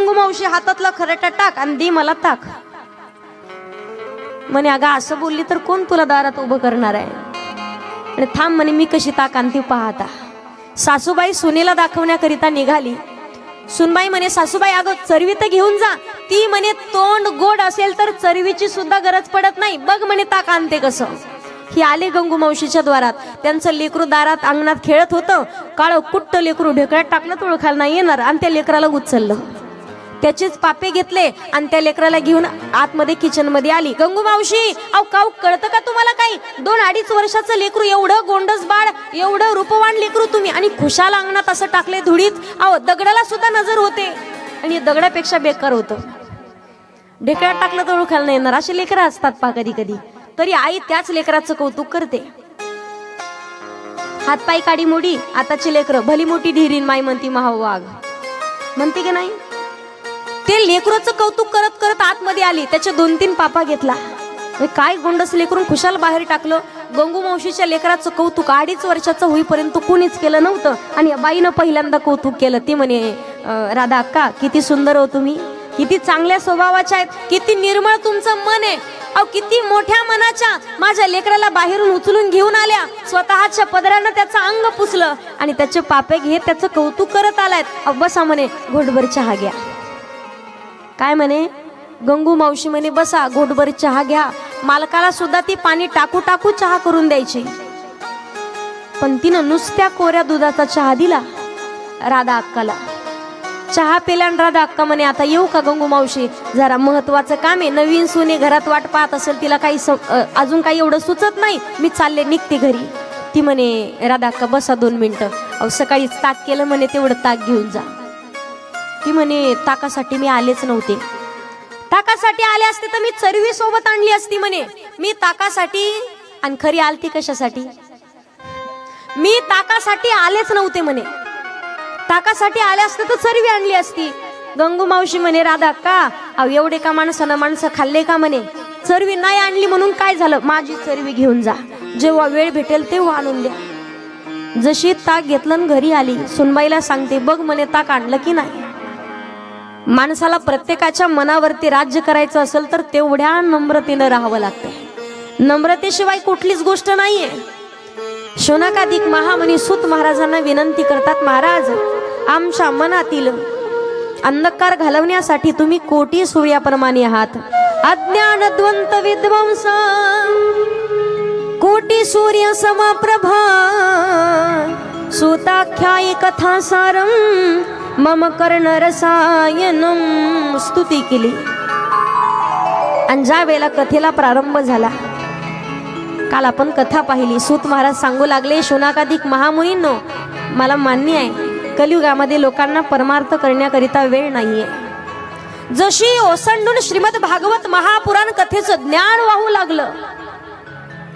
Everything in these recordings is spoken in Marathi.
गंगू मावशी हातातला खरटा टाक आणि दे मला ताक. म्हणे अगं असं बोलली तर कोण तुला दारात उभं करणार आहे? आणि थांब म्हणे मी कशी ताक आणते पाहता सासूबाई सुनेला दाखवण्याकरिता निघाली. सुनबाई म्हणे सासूबाई अगं चरवी तर घेऊन जा. ती म्हणे तोंड गोड असेल तर चरवीची सुद्धा गरज पडत नाही. बघ म्हणे ताक आणते कसं. ही आले गंगू मावशीच्या द्वारात. त्यांचं लेकरू दारात अंगणात खेळत होतं. काळ कुट्ट लेकरू ढेकळ्यात टाकणं तुळखायला नाही येणार आणि त्या लेकराला उचललं. त्याचेच पापे घेतले आणि त्या लेकराला घेऊन आतमध्ये किचनमध्ये आली. गंगू मावशी अहो काऊ कळतं का तुम्हाला काही? दोन अडीच वर्षाचं लेकरू एवढं गोंडस बाळ एवढं रूपवान लेकरू तुम्ही आणि खुशाल अंगणात असं टाकले धुडीत अहो दगडाला सुद्धा नजर होते. आणि दगडापेक्षा बेकार होतं. ढेकळ्यात टाकलं तर ओळखायला नाही येणार. असे लेकरं असतात पा कधी कधी. तरी आई त्याच लेकराचं कौतुक करते. हातपाय काडी मोडी आताची लेकरं भली मोठी ढिरीन माई म्हणती महावाघ. म्हणते की नाही? ते लेकराचं कौतुक करत करत आतमध्ये आली. त्याचे दोन तीन पापा घेतला. हे काय गोंडस लेकरून खुशाल बाहेर टाकलं. गंगू मावशीच्या लेकराचं कौतुक अडीच वर्षाचं होईपर्यंत कुणीच केलं नव्हतं. आणि बाईनं पहिल्यांदा कौतुक केलं. ती म्हणे राधा अक्का किती सुंदर हो तुम्ही. किती चांगल्या स्वभावाच्या आहेत. किती निर्मळ तुमचं मन आहे. अहो किती मोठ्या मनाच्या. माझ्या लेकराला बाहेरून उचलून घेऊन आल्या. स्वतःच्या पदरानं त्याचं अंग पुसलं. आणि त्याचे पापे घेत त्याचं कौतुक करत आलायत. अहो, म्हणे घोटभर चहा घ्या काय म्हणे? गंगू मावशी म्हणे बसा घोटभर चहा घ्या. मालकाला सुद्धा ती पाणी टाकू टाकू चहा करून द्यायची. पण तिनं नुसत्या कोऱ्या दुधाचा चहा दिला राधा अक्काला. चहा पेल्यान राधा अक्का म्हणे आता येऊ का गंगू मावशी? जरा महत्वाचं काम आहे. नवीन सुने घरात वाट पाहत असेल तिला काही अजून काही एवढं सुचत नाही. मी चालले निघते घरी. ती म्हणे राधा अक्का बसा दोन मिनटं. अहो सकाळीच ताक केलं म्हणे तेवढं ताक घेऊन जा. ती म्हणे ताकासाठी मी आलेच नव्हते. ताकासाठी आले असते तर मी चरवी सोबत आणली असती म्हणे. मी ताकासाठी आणि खरी आलती कशासाठी? मी ताकासाठी आलेच नव्हते म्हणे. ताकासाठी आले असते तर चरवी आणली असती. गंगू मावशी म्हणे राधा का अहो एवढे का माणसानं माणसं खाल्ले का म्हणे? चरवी नाही आणली म्हणून काय झालं? माझी चरवी घेऊन जा. जेव्हा वेळ भेटेल तेव्हा आणून द्या. जशी ताक घेतलं घरी आली. सुनबाईला सांगते बघ म्हणे ताक आणलं की नाही. माणसाला प्रत्येकाच्या मनावरती राज्य करायचं असेल तर तेवढ्या नम्रतेनं राहावं लागतं. नम्रतेशिवाय कुठलीच गोष्ट नाहीये. शोनाकाधिक महामनी सुत महाराजांना विनंती करतात महाराज आमच्या मनातील अंधकार घालवण्यासाठी तुम्ही कोटी सूर्याप्रमाणे आहात. अज्ञान द्वंत विध्वंस कोटी सूर्य समप्रभा सुताख्यायी कथासारम मम कर्ण रसायनम स्तुती केली. आणि ज्या वेळेला कथेला प्रारंभ झाला काल आपण कथा पाहिली. सूत महाराज सांगू लागले शोनाकाधिक महामुनींनो मला मान्य आहे कलियुगामध्ये लोकांना परमार्थ करण्याकरिता वेळ नाहीये. जशी ओसंडून श्रीमद भागवत महापुराण कथेचं ज्ञान वाहू लागलं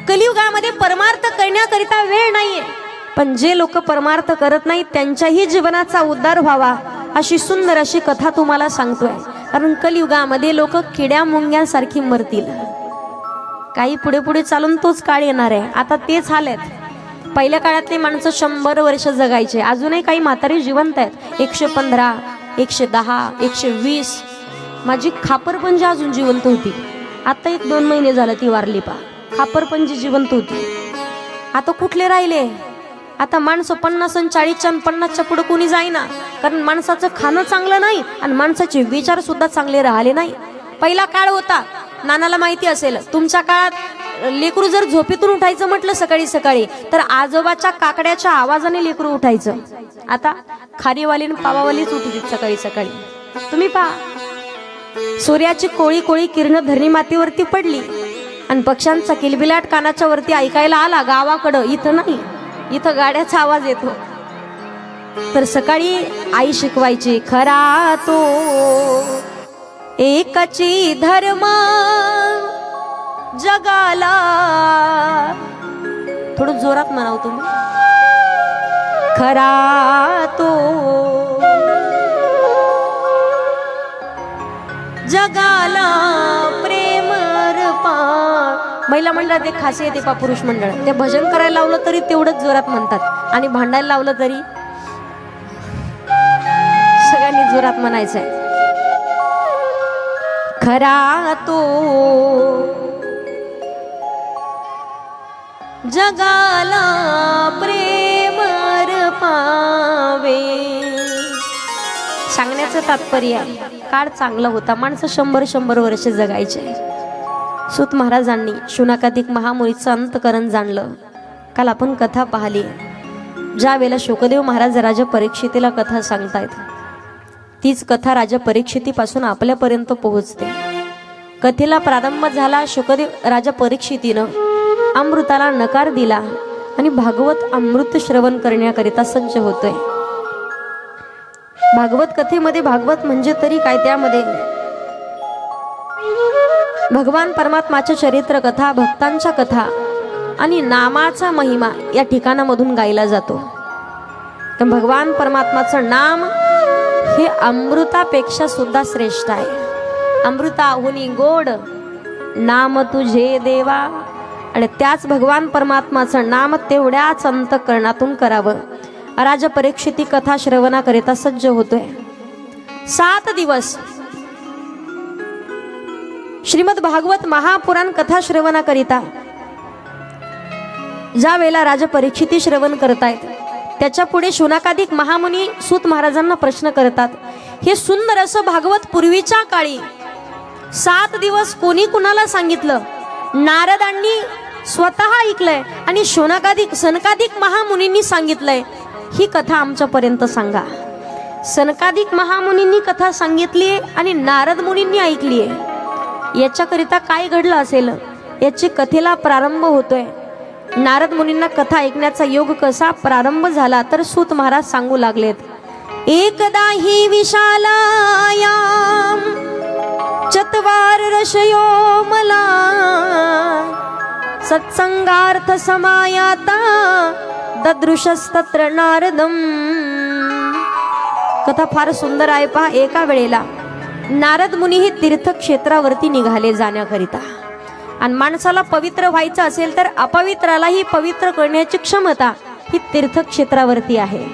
कलियुगामध्ये परमार्थ करण्याकरिता वेळ नाहीये. पण जे लोक परमार्थ करत नाहीत त्यांच्याही जीवनाचा उद्धार व्हावा अशी सुंदर अशी कथा तुम्हाला सांगतोय. कारण कलियुगामध्ये लोक किड्या मुंग्यांसारखी मरतील. काही पुढे पुढे चालून तोच काळ येणार आहे. आता तेच हालेत पहिल्या काळातली माणसं शंभर वर्ष जगायचे. अजूनही काही म्हातारी जिवंत आहेत. एकशे पंधरा एकशे दहा एकशे वीस. माझी खापरपंजी अजून जिवंत होती. आता एक दोन महिने झालं ती वारली पा खापरपंजी जिवंत होती. आता कुठले राहिले? आता माणसं पन्नास आणि चाळीसच्या आणि पन्नासच्या पुढे कोणी जाईना. कारण माणसाचं खाणं चांगलं नाही आणि माणसाचे विचार सुद्धा चांगले राहिले नाही. पहिला काळ होता. नानाला माहिती असेल तुमच्या काळात लेकरू जर झोपेतून उठायचं म्हटलं सकाळी सकाळी तर आजोबाच्या काकड्याच्या आवाजाने लेकरू उठायचं. आता खारीवाली आणि पावावालीच उठली सकाळी सकाळी. तुम्ही पहा. सूर्याची कोळी कोळी किरण धरणी मातीवरती पडली. आणि पक्ष्यांचा किलबिलाट कानाच्या वरती ऐकायला आला गावाकडं. इथं नाही. इथं गाड्याचा आवाज येतो. तर सकाळी आई शिकवायची खरा तो एकची धर्म जगाला. थोडं जोरात म्हणाव तुम्ही. खरा तो जगाला महिला मंडळात एक खासी आहे पा पुरुष मंडळ. ते भजन करायला लावलं तरी तेवढंच जोरात म्हणतात. आणि भांडायला लावलं तरी सगळ्यांनी जोरात म्हणायचंय. खरा तो जगाला प्रेम पावे. सांगण्याचं तात्पर्य काळ चांगला होता. माणसं शंभर शंभर वर्ष जगायचे. सुत महाराजांनी शुनाकाधिक महामुनीचं अंतकरण जाणलं. काल आपण कथा पाहिली. ज्या वेळेला शोकदेव महाराज राजा परीक्षितेला कथा सांगतायत तीच कथा राजा परीक्षितीपासून आपल्यापर्यंत पोहोचते. कथेला प्रारंभ झाला शुकदेव राजा परीक्षितीनं अमृताला नकार दिला आणि भागवत अमृत श्रवण करण्याकरिता सज्ज होतोय. भागवत कथेमध्ये भागवत म्हणजे तरी काय त्यामध्ये? भगवान परमात्माच्या चरित्र कथा भक्तांच्या कथा आणि नामाचा महिमा या ठिकाणामधून गायला जातो. तर भगवान परमात्माचं नाम हे अमृतापेक्षा सुद्धा श्रेष्ठ आहे. अमृताहुनी गोड नाम तुझे देवा. आणि त्याच भगवान परमात्माचं नाम तेवढ्याच अंतकरणातून करावं. राजपरीक्षिती कथा श्रवणाकरिता सज्ज होतोय. सात दिवस श्रीमद भागवत महापुराण कथा श्रवणाकरिता ज्या वेळेला राजा परीक्षिती श्रवण करतायत त्याच्या पुढे शुनाकाधिक महामुनी सूत महाराजांना प्रश्न करतात हे सुंदर असं भागवत पूर्वीच्या काळी सात दिवस कोणी कुणाला सांगितलं? नारदांनी स्वतः ऐकलंय आणि शोनाकाधिक सनकाधिक महामुनींनी सांगितलंय. ही कथा आमच्यापर्यंत सांगा. सनकाधिक महामुनींनी कथा सांगितली आणि नारद मुनींनी ऐकली आहे याच्याकरिता काय घडलं असेल? याची कथेला प्रारंभ होतोय. नारद मुनींना कथा ऐकण्याचा योग कसा प्रारंभ झाला तर सूत महाराज सांगू लागलेत. एकदा ही विशालायाम चत्वार रशयो मला सत्संगार्थ समायाता ददृशस्तत्र नारदम. कथा फार सुंदर आहे पहा एका वेळेला. नारद मुनी हे तीर्थक्षेत्रावरती निघाले जाण्याकरिता. आणि माणसाला पवित्र व्हायचं असेल तर अपवित्रालाही पवित्र करण्याची क्षमता ही तीर्थक्षेत्रावरती आहे.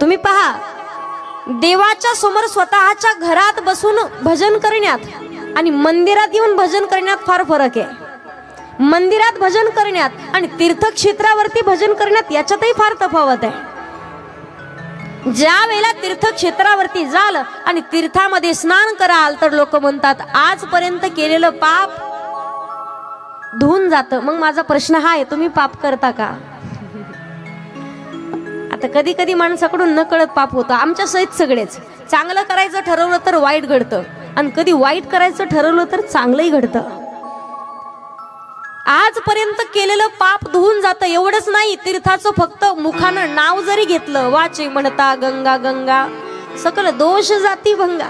तुम्ही पहा देवाच्या समोर स्वतःच्या घरात बसून भजन करण्यात आणि मंदिरात येऊन भजन करण्यात फार फरक आहे. मंदिरात भजन करण्यात आणि तीर्थक्षेत्रावरती भजन करण्यात याच्यातही फार तफावत आहे. ज्या वेळेला तीर्थक्षेत्रावरती जाल आणि तीर्थामध्ये स्नान कराल तर लोक म्हणतात आजपर्यंत केलेलं पाप धुवून जातं. मग माझा प्रश्न हा आहे तुम्ही पाप करता का? आता कधी कधी माणसाकडून नकळत पाप होतं आमच्या सहित सगळेच. चांगलं करायचं ठरवलं तर वाईट घडतं आणि कधी वाईट करायचं ठरवलं तर चांगलंही घडतं. आजपर्यंत केलेलं पाप धुवून जातं एवढंच नाही तीर्थाचं फक्त मुखानं नाव जरी घेतलं वाचे म्हणता गंगा गंगा. सकल दोष जाती भंगा.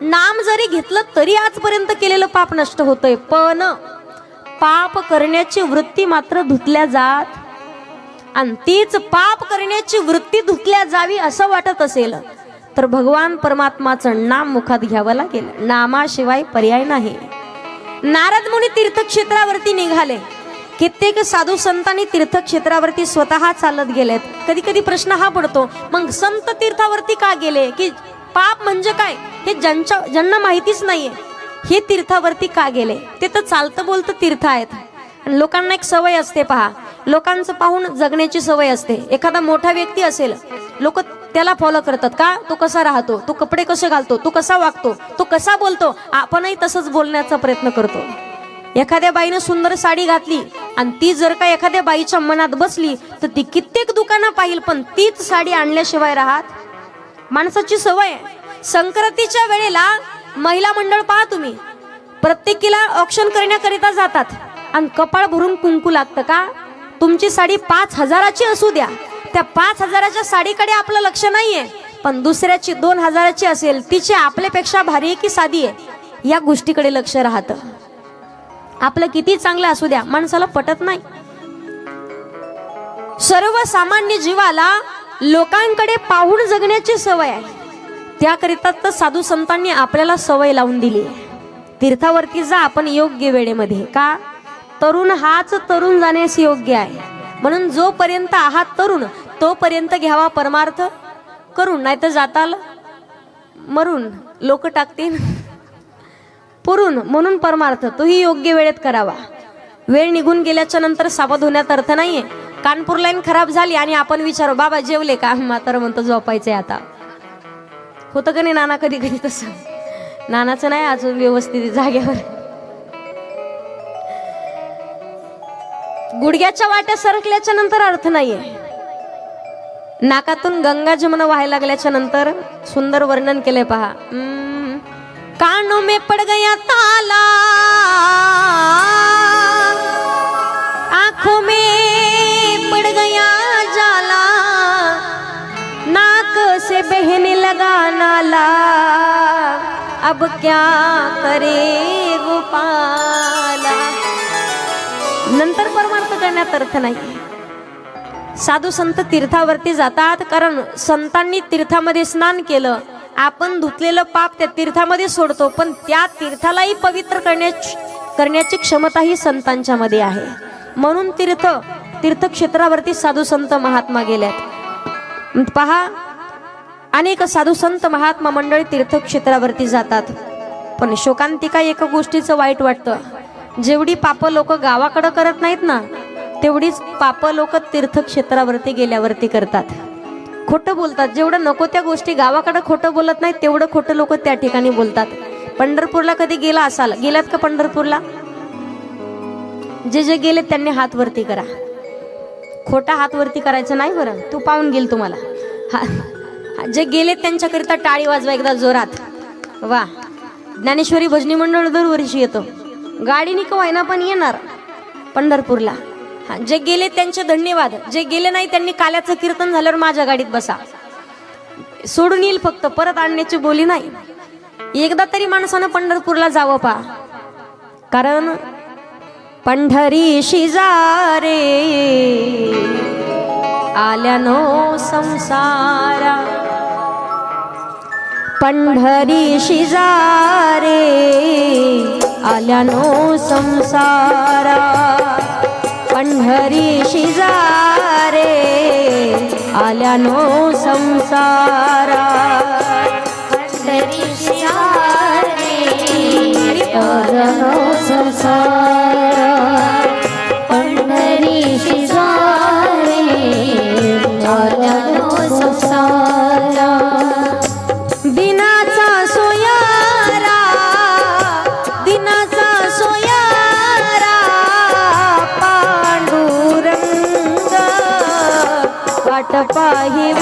नाम जरी घेतलं तरी आजपर्यंत केलेलं पाप नष्ट होतंय. पण पाप करण्याची वृत्ती मात्र धुतल्या जात. आणि तीच पाप करण्याची वृत्ती धुतल्या जावी असं वाटत असेल तर भगवान परमात्माचं नाम मुखात घ्यावं लागेल. नामाशिवाय पर्याय नाही. नारद मुनी तीर्थक्षेत्रावरती निघाले. कित्येक साधू संतांनी तीर्थक्षेत्रावरती स्वतः चालत गेलेत. कधी कधी प्रश्न हा पडतो मग संत तीर्थावरती का गेले? की पाप म्हणजे काय? हे ज्यांच्या ज्यांना माहितीच नाहीये. हे तीर्थावरती का गेले? ते तर चालतं बोलतं तीर्थ आहेत. आणि लोकांना एक सवय असते पहा. लोकांचं पाहून जगण्याची सवय असते. एखादा मोठा व्यक्ती असेल लोक त्याला फॉलो करतात. का? तो कसा राहतो? तो कपडे कसे घालतो? तो कसा वागतो? तो कसा बोलतो? आपणही तसंच बोलण्याचा प्रयत्न करतो. एखाद्या बाईनं सुंदर साडी घातली आणि ती जर का एखाद्या बाईच्या मनात बसली तर ती कित्येक दुकानं पाहिल पण तीच साडी आणल्याशिवाय राहत? माणसाची सवय संक्रांतीच्या वेळेला महिला मंडळ पहा तुम्ही. प्रत्येकीला ऑप्शन करण्याकरिता जातात. आणि कपाळ भरून कुंकू लागतं का? तुमची साडी पाच हजाराची असू द्या. त्या पाच हजाराच्या साडीकडे आपलं लक्ष नाहीये. पण दुसऱ्याची दोन हजाराची असेल तिची आपल्यापेक्षा भारी आहे की साधी आहे? या गोष्टीकडे लक्ष राहतं. आपलं किती चांगलं असू द्या माणसाला पटत नाही. सर्वसामान्य जीवाला लोकांकडे पाहून जगण्याची सवय आहे. त्याकरिता तर साधू संतांनी आपल्याला सवय लावून दिली तीर्थावरती जा आपण योग्य वेळेमध्ये का? तरुण हाच तरुण जाण्यास योग्य आहे. म्हणून जोपर्यंत आहात तरुण तोपर्यंत घ्यावा परमार्थ करून नाही तर जाताल मरून लोक टाकतील पुरून म्हणून परमार्थ तोही योग्य वेळेत करावा. वेळ निघून गेल्याच्यानंतर सावध होण्यात अर्थ नाहीये. कानपूर लाईन खराब झाली आणि आपण विचारू बाबा जेवले का? म्हातार म्हणतो झोपायचंय आता. होतं का नाही नाना कधी कधी तसं? नानाचं नाही अजून व्यवस्थित जागेवर. गुडघ्याच्या वाट्या सरकल्याच्या नंतर अर्थ नाहीये. नाकातून गंगा जमुना व्हायला लागल्याच्या नंतर सुंदर वर्णन केले पहा. कानो मे पड़ गया ताला. आंखों में पड़ गया जाला. नाक से बहने लगा नाला. अब क्या करे गोपाला? नंतर परमार्थ करण्यात अर्थ नाही. साधू संत तीर्थावरती जातात कारण संतांनी तीर्थामध्ये स्नान केलं. आपण धुतलेलं पाप त्या तीर्थामध्ये सोडतो पण त्या तीर्थालाही पवित्र करण्याची करण्याची क्षमता ही संतांच्या मध्ये आहे. म्हणून तीर्थ तीर्थक्षेत्रावरती साधू संत महात्मा गेल्यात. पहा अनेक साधू संत महात्मा मंडळी तीर्थक्षेत्रावरती जातात. पण शोकांतिका एका गोष्टीचं वाईट वाटतं. जेवढी पाप लोक गावाकडं करत नाहीत ना तेवढीच पाप लोक तीर्थक्षेत्रावरती गेल्यावरती करतात. खोटं बोलतात. जेवढं नको त्या गोष्टी गावाकडं खोटं बोलत नाहीत तेवढं खोटं लोक त्या ठिकाणी बोलतात. पंढरपूरला कधी गेला असाल? गेलात का पंढरपूरला? जे जे गेले त्यांनी हात वरती करा. खोटा हात वरती करायचं नाही बरं. तू पाहून गेल तुम्हाला. हा- जे गेले त्यांच्याकरिता टाळी वाजवा एकदा जोरात. वा. ज्ञानेश्वरी भजनी मंडळ दरवर्षी येतो. गाडीने का व्हायना पण येणार? पंढरपूरला. जे गेले त्यांचे धन्यवाद. जे गेले नाही त्यांनी काल्याचं कीर्तन झाल्यावर माझ्या गाडीत बसा. सोडून येईल फक्त परत आणण्याची बोली नाही. एकदा तरी माणसानं पंढरपूरला जावं पा. कारण पंढरी शिजारे आल्यानो संसारा. पंढरी शिजारे आल्यानो संसारा. पंढरी शिजारे आल्यानो संसारा. पंढरी शिवारे आल्यानो संसारा. वाट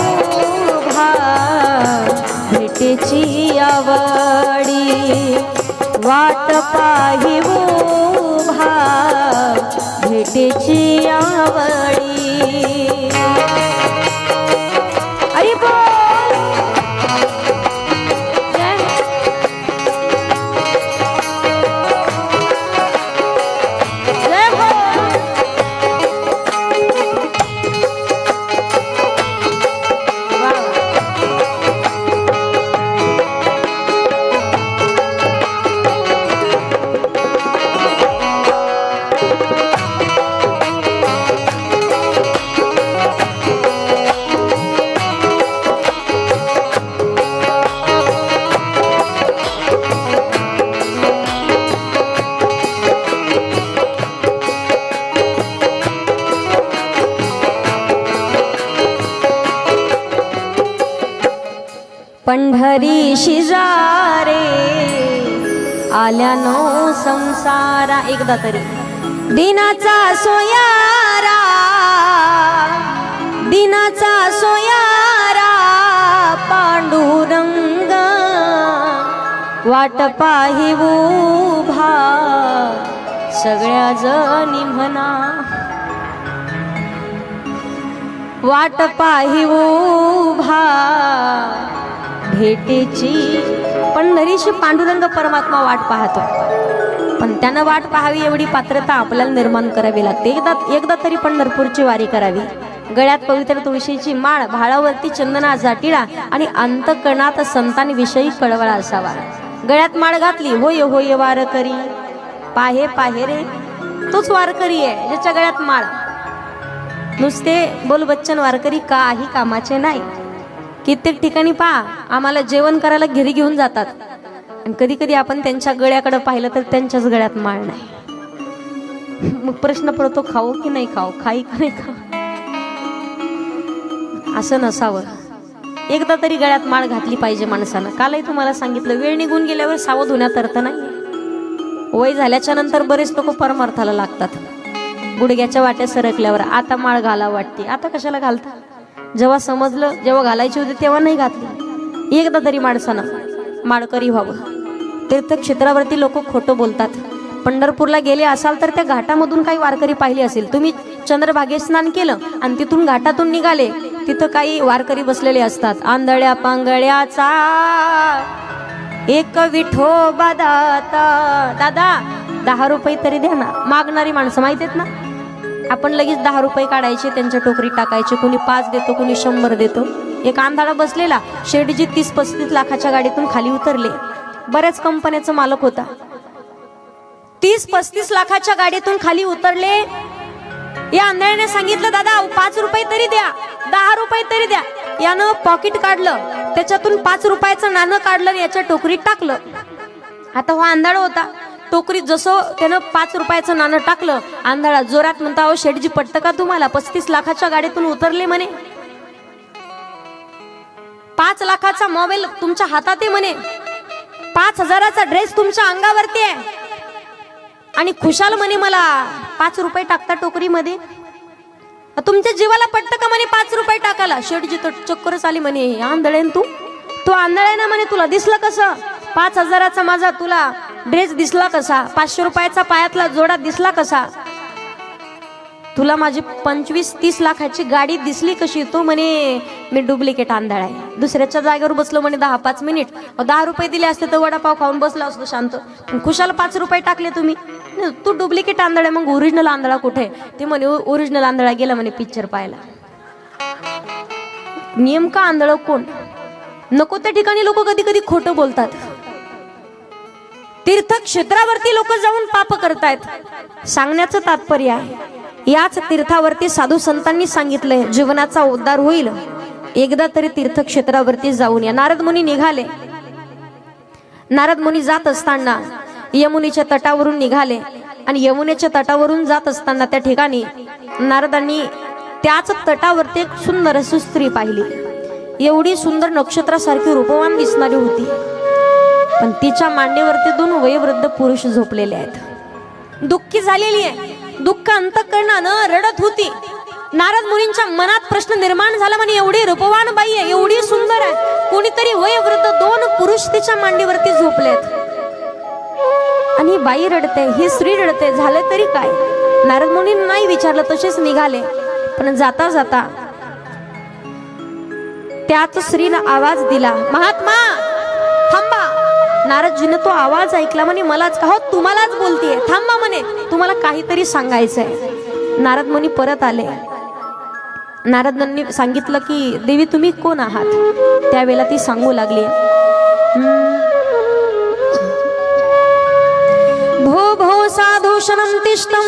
सोयारा एकदा तरी. दिनाचा सोयारा दिनाचा सोयारा पांडुरंग वाट पाही उभा सगळ्या जणी म्हणा. वाट पाही उभा भेटेची पंढरीशी पांडुरंग परमात्मा वाट पाहतो. पण त्यांना वाट पाहावी एवढी पात्रता आपल्याला निर्माण करावी लागते. एकदा एकदा तरी पंढरपूरची वारी करावी. गळ्यात पवित्र तुळशीची माळ भाळावरती चंदना जाटिळा आणि अंतकणात संतांविषयी कळवळा असावा. गळ्यात माळ घातली होय होय वारकरी पाहे पाहे रे तोच वारकरी आहे ज्याच्या गळ्यात माळ. नुसते बोल बच्चन वारकरी काही कामाचे नाही. कित्येक ठिकाणी पहा आम्हाला जेवण करायला घरी घेऊन जातात. आणि कधी कधी आपण त्यांच्या गळ्याकडे पाहिलं तर त्यांच्याच गळ्यात माळ नाही. मग प्रश्न पडतो खाऊ की नाही खाऊ? खाई की नाही खाऊ? असं नसावं. एकदा तरी गळ्यात माळ घातली पाहिजे माणसानं. कालही तुम्हाला सांगितलं वेळ निघून गेल्यावर सावध होण्यात अर्थ नाही. वय झाल्याच्यानंतर बरेच लोक परमार्थाला लागतात. गुडघ्याच्या वाट्या सरकल्यावर आता माळ घाला वाटते. आता कशाला घालता? जेव्हा समजलं जेव्हा घालायची होती तेव्हा नाही घातली. एकदा तरी माणसानं माळकरी व्हावं. तीर्थक्षेत्रावरती लोक खोटं बोलतात. पंढरपूरला गेले असाल तर त्या घाटामधून काही वारकरी पाहिली असेल. तुम्ही चंद्रभागे स्नान केलं आणि तिथून घाटातून निघाले. तिथं काही वारकरी बसलेले असतात. आंधळ्या पांगळ्याचा एक विठोबा दाता दादा दहा रुपये तरी द्या ना. मागणारी माणसं माहीत आहेत ना? आपण लगेच दहा रुपये काढायचे त्यांच्या टोकरीत टाकायचे. कोणी पाच देतो कोणी शंभर देतो. एक आंधळा बसलेला शेडजी तीस पस्तीस लाखाच्या गाडीतून खाली उतरले. बऱ्याच कंपन्याचा मालक होता. तीस पस्तीस लाखाच्या गाडीतून खाली उतरले. या आंधळ्याने सांगितलं दादा पाच रुपये तरी द्या. दहा रुपये तरी द्या. यानं पॉकेट काढलं. त्याच्यातून पाच रुपयाचं नाणं काढलं आणि याच्या टोकरीत टाकलं. आता हा आंधळा होता. टोकरीत जसं त्यानं पाच रुपयाचं नाणं टाकलं आंधळा जोरात म्हणता अहो शेटजी पटतं का तुम्हाला? पस्तीस लाखाच्या गाडीतून उतरले म्हणे. पाच लाखाचा मोबाईल तुमच्या हातात आहे म्हणे. पाच हजाराचा ड्रेस तुमच्या अंगावरती आहे. आणि खुशाल म्हणे मला पाच रुपये टाकता टोकरीमध्ये? तुमच्या जीवाला पटतं का म्हणे पाच रुपये टाकायला? शेवटची तो चक्करच आली म्हणे आंधळेन तू? तू आंधळे ना म्हणे? तुला दिसलं कसं? पाच हजाराचा माझा तुला ड्रेस दिसला कसा? पाचशे रुपयाचा पायातला जोडा दिसला कसा? तुला माझी पंचवीस तीस लाखाची गाडी दिसली कशी? तो म्हणे मी डुप्लिकेट आंधळ आहे. दुसऱ्याच्या जागेवर बसलो म्हणे दहा पाच मिनिट. दहा रुपये दिले असते तर वडापाव खाऊन बसला असतो शांत. खुशाला पाच रुपये टाकले तुम्ही? तू डुप्लिकेट आंधळ आहे, मग ओरिजिनल आंधळा कुठे आहे? ते म्हणे ओरिजिनल आंधळा गेला म्हणे पिक्चर पाहायला. नेमका आंधळ कोण? नको त्या ठिकाणी लोक कधी कधी खोटं बोलतात. तीर्थक्षेत्रावरती लोक जाऊन पाप करतायत. सांगण्याचं तात्पर्य आहे. याच तीर्थावरती साधू संतांनी सांगितलंय जीवनाचा उद्धार होईल. एकदा तरी तीर्थक्षेत्रावरती जाऊन या. नारद मुनी निघाले. नारद मुनी जात असताना यमुनेच्या तटावरून निघाले आणि यमुनेच्या तटावरून जात असताना त्या ठिकाणी नारदांनी त्याच तटावरती एक सुंदर अशी स्त्री पाहिली. एवढी सुंदर नक्षत्रासारखी रूपवान दिसणारी होती. पण तिच्या मांडीवरती दोन वयोवृद्ध पुरुष झोपलेले आहेत. दुःखी झालेली आहे. दुःख अंतकरणानं रडत होती. नारद मुनींच्या मनात प्रश्न निर्माण झाला म्हणे एवढी रूपवान बाई आहे एवढी सुंदर आहे. कोणीतरी वयवृद्ध दोन पुरुष तिच्या मांडीवरती झोपलेत. आणि बाई रडते ही स्त्री रडते झालं तरी काय? नारद मुनी नाही विचारलं तसेच निघाले. पण जाता जाता त्याच स्त्रीनं आवाज दिला महात्मा नारदजीनं तो आवाज ऐकला म्हणे मलाच का? हो तुम्हालाच बोलतीये. थांबा म्हणे तुम्हाला काहीतरी सांगायचंय. नारद मुनी परत आले. नारदांनी सांगितलं की देवी तुम्ही कोण आहात? त्यावेळेला ती सांगू लागली. भो भो साधूषणं तिष्ठम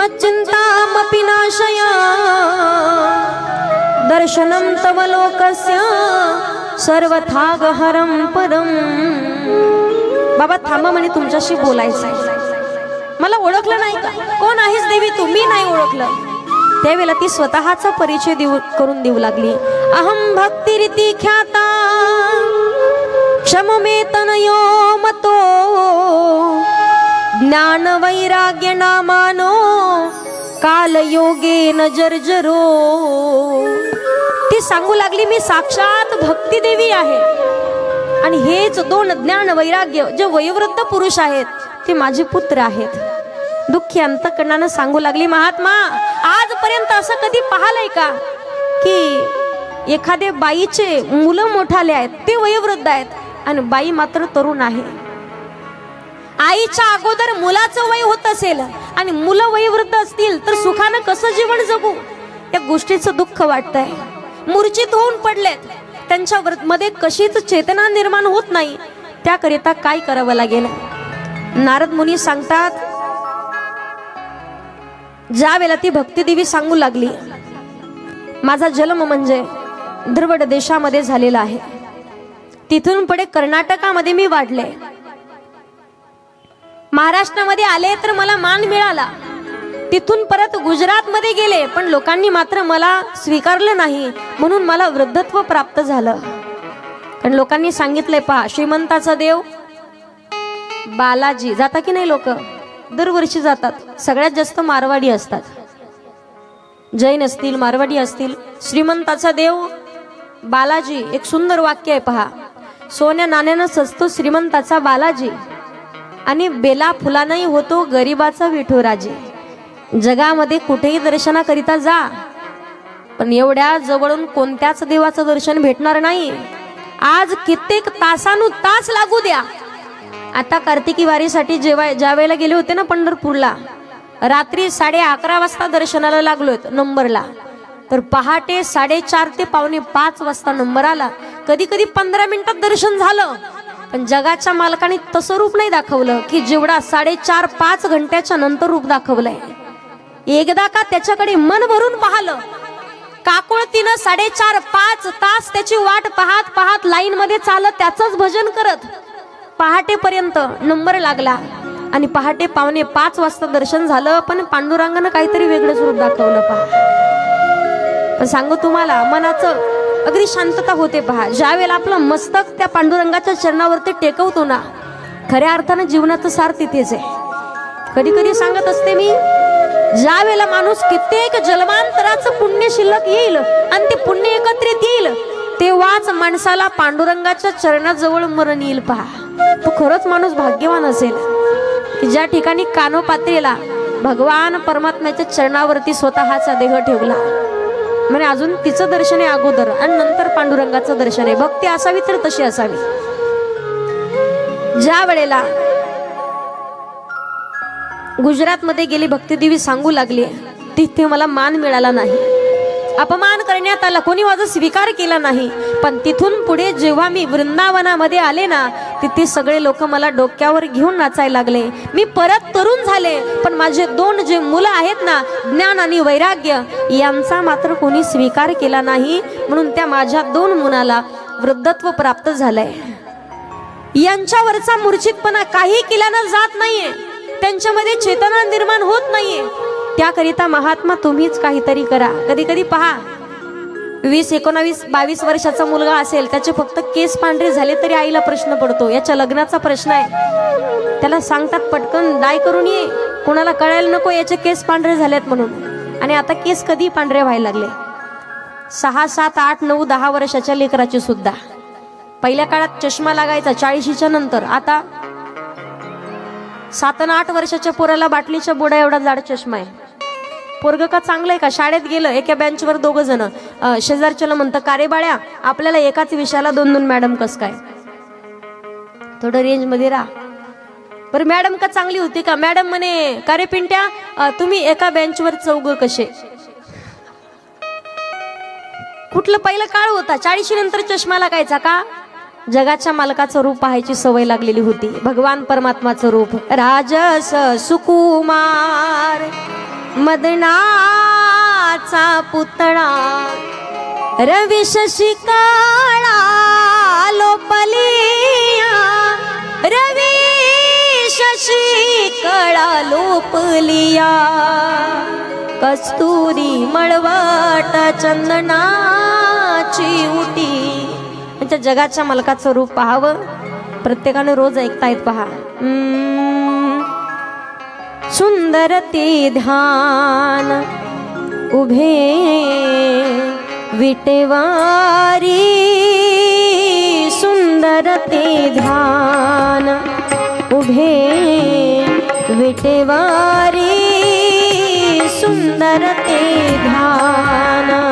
मच्चिन्तामपि नाशया दर्शनं तव लोकस्य सर्वथागहरम परम बाबा थांबा म्हणे तुमच्याशी बोलायचं आहे मला ओळखलं नाही का? कोण आहेस देवी तुम्ही नाही ओळखलं. त्यावेळेला ती स्वतःचा परिचय देऊ करून देऊ लागली. अहम भक्तिरीती ख्याता क्षममेतनयो मतो ज्ञान वैराग्य नामानो कालयोगे न जर्जरो. ती सांगू लागली मी साक्षात भक्ती देवी आहे. आणि हेच दोन ज्ञान वैराग्य जे वयोवृद्ध पुरुष आहेत ते माझे पुत्र आहेत. दुःखी अंतकरणानं सांगू लागली महात्मा आजपर्यंत असं कधी पाहलंय का की एखादे बाईचे मुलं मोठाले आहेत ते वयोवृद्ध आहेत आणि बाई मात्र तरुण आहे? आईच्या अगोदर मुलाचं वय होत असेल आणि मुलं वयोवृद्ध असतील तर सुखानं कसं जीवन जगू? या गोष्टीचं दुःख वाटतंय. मूर्छित होऊन पडलेत. त्यांच्या मध्ये कशीच चेतना निर्माण होत नाही. त्याकरिता काय करावं लागेल? नारद मुनी सांगतात ज्या वेळेला ती भक्तिदेवी सांगू लागली माझा जन्म म्हणजे द्रवड देशामध्ये झालेला आहे. तिथून पुढे कर्नाटकामध्ये मी वाढले. महाराष्ट्रामध्ये आले तर मला मान मिळाला. तिथून परत गुजरातमध्ये गेले पण लोकांनी मात्र मला स्वीकारलं नाही म्हणून मला वृद्धत्व प्राप्त झालं. कारण लोकांनी सांगितलंय पहा श्रीमंताचा देव बालाजी जाता की नाही लोक? दरवर्षी जातात सगळ्यात जास्त मारवाडी असतात. जैन असतील मारवाडी असतील श्रीमंताचा देव बालाजी एक सुंदर वाक्य आहे पहा. सोन्या नाण्यानं सजतो श्रीमंताचा बालाजी आणि बेला फुलानंही होतो गरिबाचा राजे जगामध्ये कुठेही दर्शनाकरिता जा. पण एवढ्या जवळून कोणत्याच देवाचं दर्शन भेटणार नाही. आज कित्येक तासानु तास लागू द्या. आता कार्तिकी वारीसाठी जेव्हा ज्यावेळेला गेले होते ना पंढरपूरला रात्री साडे अकरा वाजता दर्शनाला लागलोय नंबरला. तर पहाटे साडेचार ते पावणे पाच वाजता नंबर आला. कधी कधी पंधरा मिनिटात दर्शन झालं. पण जगाच्या मालकाने तसं रूप नाही दाखवलं की जेवढा साडेचार पाच घंट्याच्या नंतर रूप दाखवलंय. एकदा का त्याच्याकडे मन भरून पाहिलं. काकुळतीनं साडेचार पाच तास त्याची वाट पाहत पाहत लाईन मध्ये चालत त्याचंच भजन करत. पहाटेपर्यंत नंबर लागला. आणि पहाटे पावणे पाच वाजता दर्शन झालं पण पांडुरंगानं काहीतरी वेगळंच रूप दाखवलं पहा. पण सांगू तुम्हाला मनाचं अगदी शांतता होते पहा. ज्या वेळेला आपलं मस्तक त्या पांडुरंगाच्या चरणावरती टेकवतो ना खऱ्या अर्थानं जीवनाचं सार तिथेच आहे. कधी कधी सांगत असते मी ज्या वेळेला माणूस कित्येक जन्मांतराचं पुण्य शिल्लक येईल आणि ते पुण्य एकत्रित येईल तेव्हाच माणसाला पांडुरंगाच्या चरणाजवळ मरण येईल पहा. तो खरंच माणूस भाग्यवान असेल की ज्या ठिकाणी कानोपात्रेला भगवान परमात्म्याच्या चरणावरती स्वतःचा देह ठेवला. म्हणजे अजून तिचं दर्शन आहे अगोदर आणि नंतर पांडुरंगाचं दर्शन आहे. भक्ती असावी तर तशी असावी. ज्या वेळेला गुजरातमध्ये गेली भक्तिदेवी सांगू लागली तिथे मला मान मिळाला नाही. अपमान करण्यात आला कोणी माझा स्वीकार केला नाही. पण तिथून पुढे जेव्हा मी वृंदावनामध्ये आले ना तिथे सगळे लोक मला डोक्यावर घेऊन नाचायला लागले. मी परत तरुण झाले पण माझे दोन जे मुलं आहेत ना ज्ञान आणि वैराग्य यांचा मात्र कोणी स्वीकार केला नाही. म्हणून त्या माझ्या दोन मुलाला वृद्धत्व प्राप्त झालंय. यांच्यावरचा मूर्छितपणा काही केल्यानं जात नाहीये. त्यांच्यामध्ये चेतना निर्माण होत नाहीये. त्याकरिता महात्मा तुम्हीच काहीतरी करा. कधी कधी पहा वीस एकोणावीस बावीस वर्षाचा मुलगा असेल त्याचे फक्त केस पांढरे झाले तरी आईला प्रश्न पडतो. याच्या लग्नाचा प्रश्न आहे. त्याला सांगतात पटकन डाय करून ये. कोणाला कळायला नको याचे केस पांढरे झालेत म्हणून. आणि आता केस कधी पांढरे व्हायला लागले. सहा सात आठ नऊ दहा वर्षाच्या लेकराचे सुद्धा. पहिल्या काळात चष्मा लागायचा चाळीशीच्या नंतर. आता सात आणि आठ वर्षाच्या पोराला बाटलीच्या बोडा एवढा जाड चष्मा आहे. पोरग का चांगलं आहे का? शाळेत गेलं एका बेंचवर दोघ जण. शेजारच्याला म्हणतं कारे बाळ्या आपल्याला एकाच विषयाला दोन दोन मॅडम कस काय? थोडं रेंजमध्ये राहा. बरं मॅडम का चांगली होती का? मॅडम म्हणे कारे पिंट्या तुम्ही एका बेंचवर चौग कसे? कुठलं पहिलं काळ होता? चाळीशी नंतर चष्मा लागायचा का? जगाच्या मालकाचं रूप पाहायची सवय लागलेली होती. भगवान परमात्माचं रूप. राजस सुकुमार मदनाचा पुतळा रवी शशिकाळा लोपलिया रवी शशिकाळा लोपलिया. कस्तुरी मळवट चंदनाची उटी त्यांच्या जगाच्या मालकाचं रूप पाहावं. प्रत्येकाने रोज ऐकतायत पहा. सुंदर ते ध्यान. उभे विटेवारी. सुंदर ते ध्यान. उभे विटेवारी. सुंदर ते ध्यान.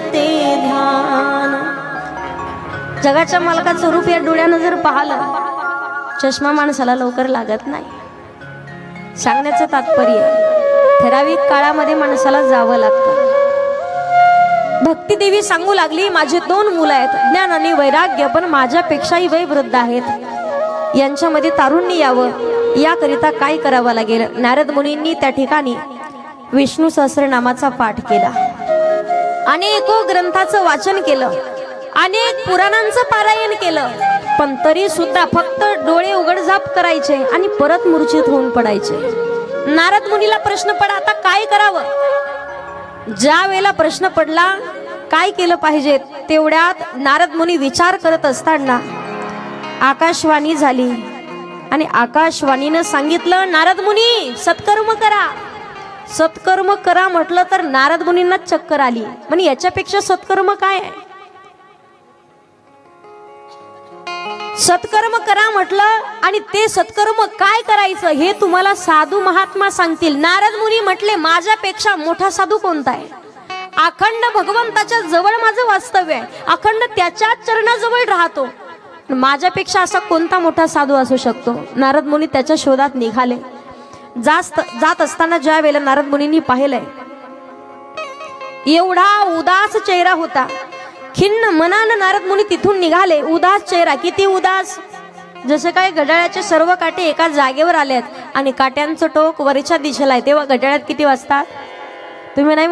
ते ध्यान. जगाच्या मालकाचं रूप या डोळ्यानं जर पाहिलं चष्मा माणसाला लवकर लागत नाही. सांगण्याचं तात्पर्य ठराविक काळामध्ये माणसाला जावं लागतं. भक्ती देवी सांगू लागली माझे दोन मुलं आहेत ज्ञान आणि वैराग्य पण माझ्यापेक्षाही वय वृद्ध आहेत. यांच्यामध्ये तारुण्य यावं याकरिता काय करावं लागेल? नारद मुनींनी त्या ठिकाणी विष्णू सहस्रनामाचा पाठ केला. अनेको ग्रंथाचं वाचन केलं. अनेक पुराणांचं पारायण केलं. पण तरी सुद्धा फक्त डोळे उघडझाप करायचे आणि परत मूर्छित होऊन पडायचे. नारद मुनीला प्रश्न पडा आता काय करावं? ज्या वेळेला प्रश्न पडला काय केलं पाहिजे? तेवढ्यात नारद मुनी विचार करत असताना आकाशवाणी झाली. आणि आकाशवाणीनं सांगितलं नारद मुनी सत्कर्म करा. सत्कर्म करा म्हटलं तर नारद मुनींना चक्कर आली. म्हणजे याच्यापेक्षा सत्कर्म काय? आहे सत्कर्म करा म्हटलं आणि ते सत्कर्म काय करायचं हे तुम्हाला साधू महात्मा सांगतील. नारद मुनी म्हटले माझ्यापेक्षा मोठा साधू कोणता आहे? अखंड भगवंताच्या जवळ माझं वास्तव्य आहे. अखंड त्याच्या चरणाजवळ राहतो. माझ्यापेक्षा असा कोणता मोठा साधू असू शकतो? नारद मुनी त्याच्या शोधात निघाले. जास्त जात असताना ज्या वेळेला नारद मुनींनी पाहिलंय एवढा उदास चेहरा होता. खिन्न मनानं नारद मुनी तिथून निघाले. उदास चेहरा किती उदास. जसे काय घड्याळाचे सर्व काटे एका जागेवर आले आहेत आणि काट्यांचं टोक वरच्या दिशेला आहे. तेव्हा घड्याळात किती वाजतात तुम्ही नाही